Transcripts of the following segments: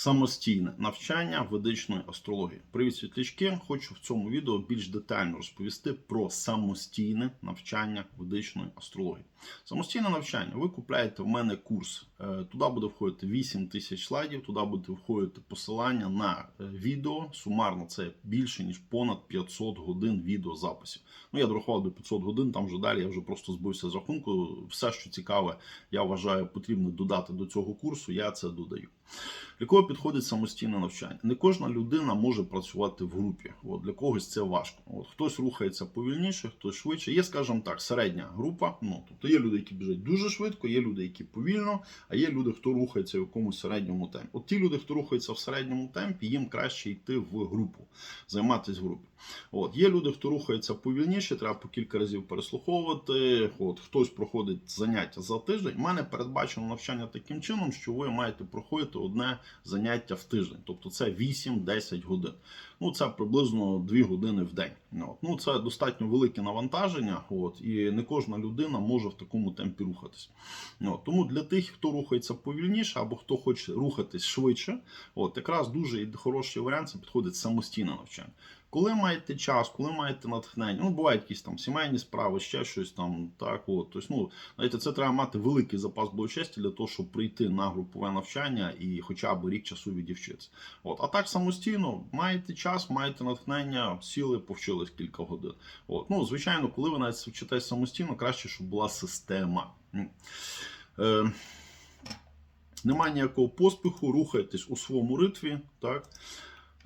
самостійне навчання ведичної астрології. Привіт, світлячки! Хочу в цьому відео більш детально розповісти про самостійне навчання ведичної астрології. Самостійне навчання. Ви купляєте в мене курс. Е, Туди буде входити 8 тисяч слайдів, туди буде входити посилання на е, відео. Сумарно це більше ніж понад 500 годин відеозаписів. Ну я дорахував до 500 годин. Там вже далі я вже просто збився з рахунку. Все, що цікаве, я вважаю, потрібно додати до цього курсу. Я це додаю. Для підходить самостійне навчання? Не кожна людина може працювати в групі. От, для когось це важко. От, хтось рухається повільніше, хтось швидше. Є, скажімо так, середня група. Ну, тобто є люди, які біжать дуже швидко, є люди, які повільно, а є люди, хто рухається в якомусь середньому темпі. От ті люди, хто рухається в середньому темпі, їм краще йти в групу, займатися в групі. От, є люди, хто рухається повільніше, треба по кілька разів переслуховувати. От, хтось проходить заняття за тиждень. У мене передбачено навчання таким чином, що ви маєте проходити одне заняття в тиждень, тобто це 8-10 годин. Ну, це приблизно 2 години в день. От. Ну, це достатньо велике навантаження, от, і не кожна людина може в такому темпі рухатись. От. Тому для тих, хто рухається повільніше або хто хоче рухатись швидше, от, якраз дуже хороший варіант це підходить самостійне навчання. Коли маєте час, коли маєте натхнення, ну бувають якісь там сімейні справи, ще щось там, так от. Тобто, ну, знаєте, це треба мати великий запас благочесті для того, щоб прийти на групове навчання і хоча б рік часу відівчитися. От, а так самостійно маєте час, маєте натхнення, сіли, повчились кілька годин. От, ну, звичайно, коли ви навіть вчитесь самостійно, краще, щоб була система. Е, немає ніякого поспіху, рухайтесь у своєму ритві. Так?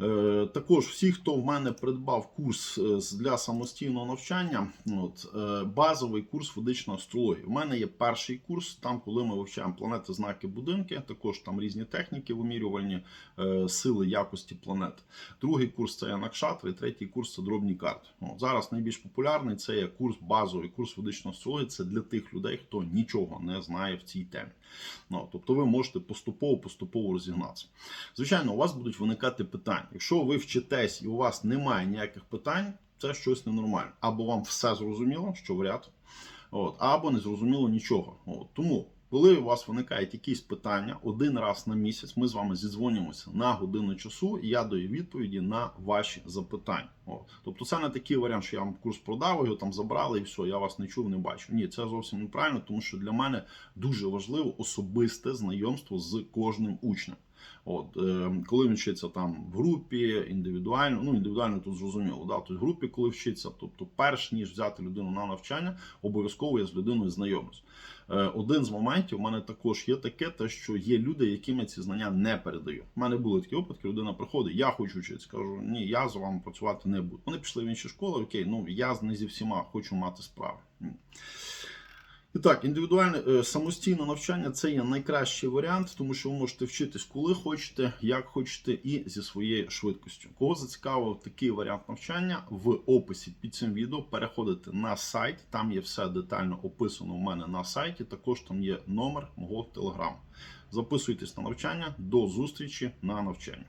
Е, Також всі, хто в мене придбав курс е, для самостійного навчання, от, е, базовий курс ведичної астрології. У мене є перший курс, там, коли ми вивчаємо планети, знаки, будинки, також там різні техніки вимірювальні сили якості планет. Другий курс це Накшатри, третій курс це дробні карти. От, зараз найбільш популярний це є курс базовий, курс ведичної астрології. Це для тих людей, хто нічого не знає в цій темі. Ну, тобто ви можете поступово поступово розігнатися. Звичайно, у вас будуть виникати питання. Якщо ви вчитесь і у вас немає ніяких питань, це щось ненормальне. Або вам все зрозуміло, що вряд, от, або не зрозуміло нічого. От. Тому, коли у вас виникають якісь питання, один раз на місяць ми з вами зідзвонюємося на годину часу, і я даю відповіді на ваші запитання. От. Тобто, це не такий варіант, що я вам курс продав, його там забрали і все, я вас не чув, не бачу. Ні, це зовсім неправильно, тому що для мене дуже важливо особисте знайомство з кожним учнем. От, е, коли він вчиться там в групі, індивідуально, ну індивідуально тут зрозуміло, да, тобто в групі, коли вчиться, тобто, перш ніж взяти людину на навчання, обов'язково я з людиною знайомлюсь. Е, один з моментів у мене також є таке, те, що є люди, яким я ці знання не передаю. У мене були такі випадки, людина приходить, я хочу вчитися. Кажу, ні, я з вами працювати не буду. Вони пішли в інші школи, окей, ну я не зі всіма хочу мати справи. І так, індивідуальне е, самостійне навчання це є найкращий варіант, тому що ви можете вчитись, коли хочете, як хочете, і зі своєю швидкістю. Кого зацікавив такий варіант навчання, в описі під цим відео переходите на сайт. Там є все детально описано у мене на сайті. Також там є номер мого телеграму. Записуйтесь на навчання. До зустрічі на навчанні.